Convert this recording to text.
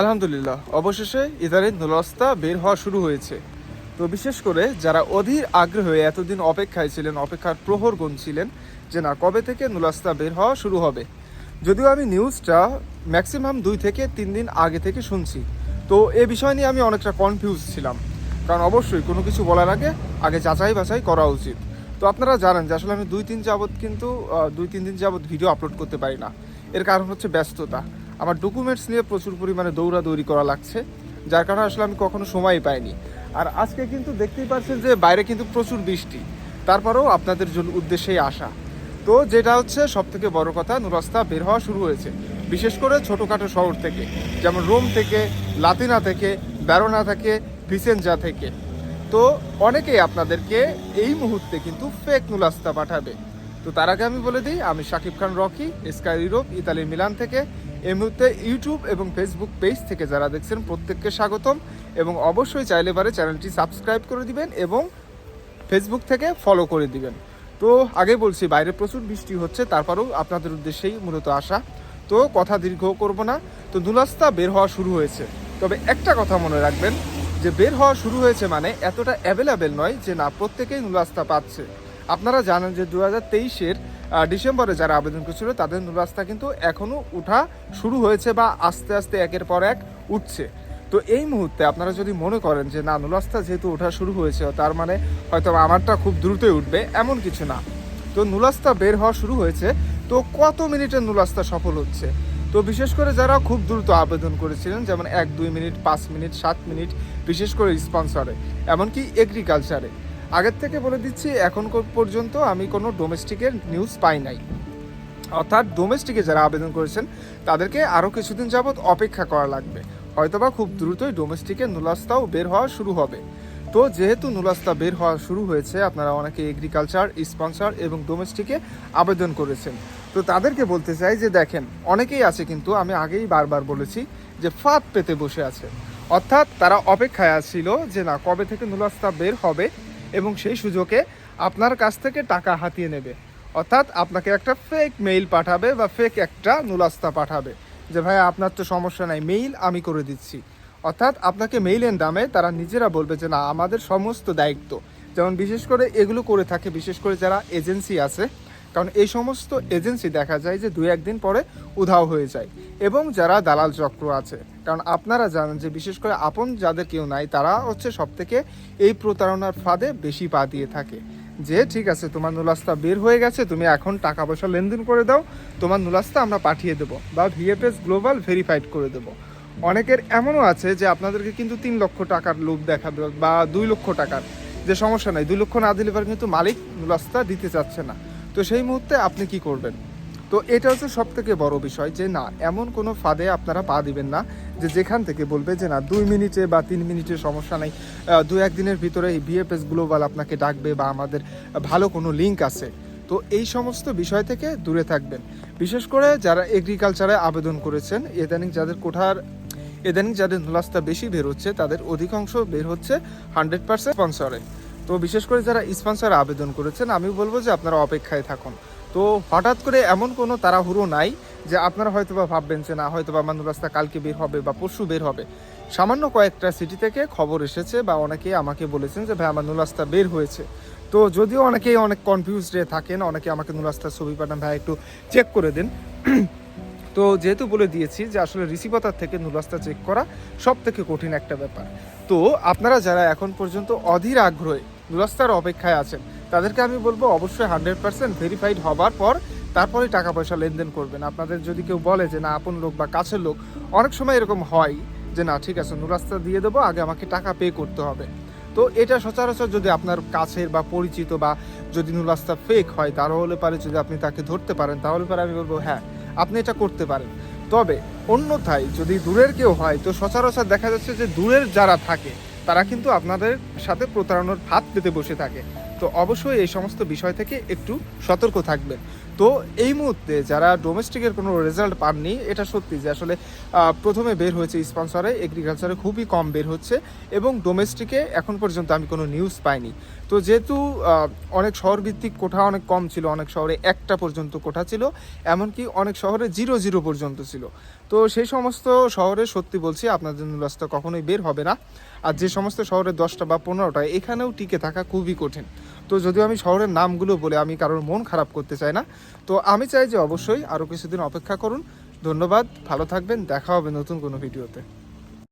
আলহামদুলিল্লাহ, অবশেষে ইদারিন নুলস্তা বের হওয়া শুরু হয়েছে। তো বিশেষ করে যারা অধীর আগ্রহে এতদিন অপেক্ষায় ছিলেন, অপেক্ষার প্রহর ছিলেন যে না, কবে থেকে নুলাস্তা বের হওয়া শুরু হবে? যদিও আমি নিউজটা ম্যাক্সিমাম দুই থেকে তিন দিন আগে থেকে শুনছি। তো এ বিষয় নিয়ে আমি অনেকটা কনফিউজ ছিলাম। কারণ অবশ্যই কোনো কিছু বলার আগে আগে যাচাই বাছাই করা উচিত। তো আপনারা জানেন যে আসলে আমি দুই, তিন যাবত কিন্তু দুই, তিন দিন যাবত ভিডিও আপলোড করতে পারি না। এর কারণ হচ্ছে ব্যস্ততা। আমার ডকুমেন্টস নিয়ে প্রচুর পরিমাণে দৌড়াদৌড়ি করা লাগছে, যার কারণে আসলে আমি কখনো সময় পাইনি। আর আজকে কিন্তু দেখতেই পাচ্ছেন যে বাইরে কিন্তু প্রচুর বৃষ্টি, তারপরেও আপনাদের জন্য উদ্দেশ্যেই আসা। তো যেটা হচ্ছে সব থেকে বড় কথা, নুরাস্তা বের হওয়া শুরু হয়েছে। বিশেষ করে ছোটোখাটো শহর থেকে, যেমন রোম থেকে, লাতিনা থেকে, ব্যারোনা থেকে, ভিসেনজা থেকে। তো অনেকেই আপনাদেরকে এই মুহূর্তে কিন্তু ফেক নুলাস্তা পাঠাবে। তো তার আগে আমি বলে দিই, আমি Shakib Khan, Rocky, Sky Europe, Italy, Milan থেকে এই মুহূর্তে ইউটিউব এবং ফেসবুক পেজ থেকে যারা দেখছেন, প্রত্যেককে স্বাগতম এবং অবশ্যই চাইলে পারে চ্যানেলটি সাবস্ক্রাইব করে দিবেন এবং ফেসবুক থেকে ফলো করে দিবেন। তো আগে বলছি, বাইরে প্রচুর বৃষ্টি হচ্ছে, তারপরেও আপনাদের উদ্দেশ্যেই মূলত আসা তো কথা দীর্ঘ করব না, তো নুলাস্তা বের হওয়া শুরু হয়েছে। তবে একটা কথা মনে রাখবেন, যে বের হওয়া শুরু হয়েছে মানে এতটা অ্যাভেলেবেল নয় যে না প্রত্যেকেই নুলাস্তা পাচ্ছে। আপনারা জানেন যে দু হাজার তেইশের ডিসেম্বরে যারা আবেদন করেছিল, তাদের নুলাস্তা কিন্তু এখনও উঠা শুরু হয়েছে বা আস্তে আস্তে একের পর এক উঠছে। তো এই মুহূর্তে আপনারা যদি মনে করেন যে, না নুলাস্তা যেহেতু ওঠা শুরু হয়েছে, তার মানে হয়তো আমারটা খুব দ্রুতই উঠবে, এমন কিছু না। তো নুলাস্তা বের হওয়া শুরু হয়েছে, তো কত মিনিটের নুলাস্তা সফল হচ্ছে? তো বিশেষ করে যারা খুব দ্রুত আবেদন করেছিলেন, যেমন এক, দুই মিনিট, পাঁচ মিনিট, সাত মিনিট, বিশেষ করে স্পন্সরে, এমনকি এগ্রিকালচারে আগের থেকে বলে দিচ্ছি, এখন পর্যন্ত আমি কোনো ডোমেস্টিকের নিউজ পাই নাই। অর্থাৎ ডোমেস্টিকে যারা আবেদন করেছেন, তাদেরকে আরও কিছুদিন যাবৎ অপেক্ষা করা লাগবে। হয়তোবা খুব দ্রুতই ডোমেস্টিকের নুলাস্তাও বের হওয়া শুরু হবে। তো যেহেতু নুলাস্তা বের হওয়া শুরু হয়েছে, আপনারা অনেকে এগ্রিকালচার স্পন্সর এবং ডোমেস্টিকে আবেদন করেছেন। তো তাদেরকে বলতে চাই যে, দেখেন, অনেকেই আছে কিন্তু, আমি আগেই বারবার বলেছি যে, ফাঁদ পেতে বসে আছে। অর্থাৎ তারা অপেক্ষায় ছিল যে, না, কবে থেকে নুলাস্তা বের হবে এবং সেই সুযোগে আপনার কাছ থেকে টাকা হাতিয়ে নেবে। অর্থাৎ আপনাকে একটা ফেক মেইল পাঠাবে বা ফেক একটা নুলাস্তা পাঠাবে যে ভাই আপনার তো সমস্যা নাই মেইল আমি করে দিচ্ছি। অর্থাৎ আপনাকে মেইলের দামে তারা নিজেরা বলবে যে, না, আমাদের সমস্ত দায়িত্ব। যেমন বিশেষ করে এগুলো করে থাকে, বিশেষ করে যারা এজেন্সি আছে, কারণ এই সমস্ত এজেন্সি দেখা যায় যে দু একদিন পরে উধাও হয়ে যায় এবং যারা দালাল চক্র আছে। কারণ আপনারা জানেন যে বিশেষ করে আপন যাদের কেউ নাই, তারা হচ্ছে সব থেকে এই প্রতারণার ফাঁদে বেশি পা দিয়ে থাকে। যে, ঠিক আছে, তোমার নুলাস্তা বের হয়ে গেছে, তুমি এখন টাকা পয়সা লেনদেন করে দাও, তোমার নুলাস্তা আমরা পাঠিয়ে দেবো বা ভিএফএস গ্লোবাল ভেরিফাইড করে দেবো। অনেকের এমনও আছে যে আপনাদেরকে কিন্তু তিন লক্ষ টাকার লোভ দেখাবে বা দুই লক্ষ টাকার, যে সমস্যা নাই। দুই লক্ষ না দিলে পরে কিন্তু মালিক নুলাস্তা দিতে চাচ্ছে না। তো সেই মুহূর্তে আপনি কি করবেন? তো এটা হচ্ছে সব থেকে বড় বিষয় যে না, এমন কোনো ফাঁদে আপনারা পা দিবেন না যে যেখান থেকে বলবে যে না, দুই মিনিটে বা তিন মিনিটের সমস্যা নেই দু একদিনের ভিতরে এই বিএফএস গ্লোবাল আপনাকে ডাকবে বা আমাদের ভালো কোনো লিঙ্ক আছে। তো এই সমস্ত বিষয় থেকে দূরে থাকবেন। বিশেষ করে যারা এগ্রিকালচারে আবেদন করেছেন, ইদানিং যাদের কোঠার, ইদানিং যাদের নুলাস্তা বেশি বের হচ্ছে, তাদের অধিকাংশ বের হচ্ছে হান্ড্রেড পার্সেন্ট স্পন্সরে তো বিশেষ করে যারা স্পন্সরে আবেদন করেছেন, আমি বলব যে আপনারা অপেক্ষায় থাকুন। তো হঠাৎ করে এমন কোনো তাড়াহুড়ো নাই যে আপনারা হয়তো বা ভাববেন যে না হয়তো বা আমার রাস্তা কালকে বের হবে বা পরশু বের হবে। সামান্য কয়েকটা সিটি থেকে খবর এসেছে বা অনেকেই আমাকে বলেছেন যে, ভাই, আমার নুলাস্তা বের হয়েছে। তো যদিও অনেকেই অনেক কনফিউজড থাকেন, অনেকে আমাকে নুলাস্তার ছবি পাঠান, ভাই, একটু চেক করে দিন। তো যেহেতু বলে দিয়েছি যে, আসলে রিসিভাতার থেকে নুলাস্তা চেক করা সব থেকে কঠিন একটা ব্যাপার। তো আপনারা যারা এখন পর্যন্ত অধীর আগ্রহে নুলাস্তার অপেক্ষায় আছেন। তাদেরকে আমি বলব অবশ্যই হান্ড্রেড পার্সেন্ট ভেরিফাইড হবার পর তারপরে টাকা পয়সা লেনদেন করবেন। আপনাদের যদি কেউ বলে যে না, আপন লোক বা কাছের লোক, অনেক সময় এরকম হয় যে না, ঠিক আছে, নুরাস্তা দিয়ে দেবো, আগে আমাকে টাকা পে করতে হবে। তো এটা সচরাচর যদি আপনার কাছের বা পরিচিত বা যদি নুরাস্তা ফেক হয়, তাহলে পারে যদি আপনি তাকে ধরতে পারেন, তাহলে পারে আমি বলব হ্যাঁ আপনি এটা করতে পারেন। তবে অন্যথায় যদি দূরের কেউ হয়, তো সচরাচর দেখা যাচ্ছে যে দূরের যারা থাকে তারা কিন্তু আপনাদের সাথে প্রতারণার হাত পেতে বসে থাকে। তো অবশ্যই এই সমস্ত বিষয় থেকে একটু সতর্ক থাকবেন। তো এই মুহূর্তে যারা ডোমেস্টিকের কোনো রেজাল্ট পাননি, এটা সত্যি যে আসলে প্রথমে বের হয়েছে স্পন্সরে এগ্রিকালচারে খুবই কম বের হচ্ছে এবং ডোমেস্টিকে এখন পর্যন্ত আমি কোনো নিউজ পাইনি। তো যেহেতু অনেক শহরভিত্তিক কোঠা অনেক কম ছিল, অনেক শহরে একটা পর্যন্ত কোঠা ছিল, এমনকি অনেক শহরে জিরো জিরো পর্যন্ত ছিল। তো সেই সমস্ত শহরে সত্যি বলছি আপনাদের নুলাসটা কখনোই বের হবে না। আর যে সমস্ত শহরে দশটা বা পনেরোটা, এখানেও টিকে থাকা খুবই কঠিন। তো যদিও আমি শহরের নামগুলো বলে আমি কারোর মন খারাপ করতে চাই না, তো আমি চাই যে অবশ্যই আরও কিছুদিন অপেক্ষা করুন। ধন্যবাদ, ভালো থাকবেন, দেখা হবে নতুন কোনো ভিডিওতে।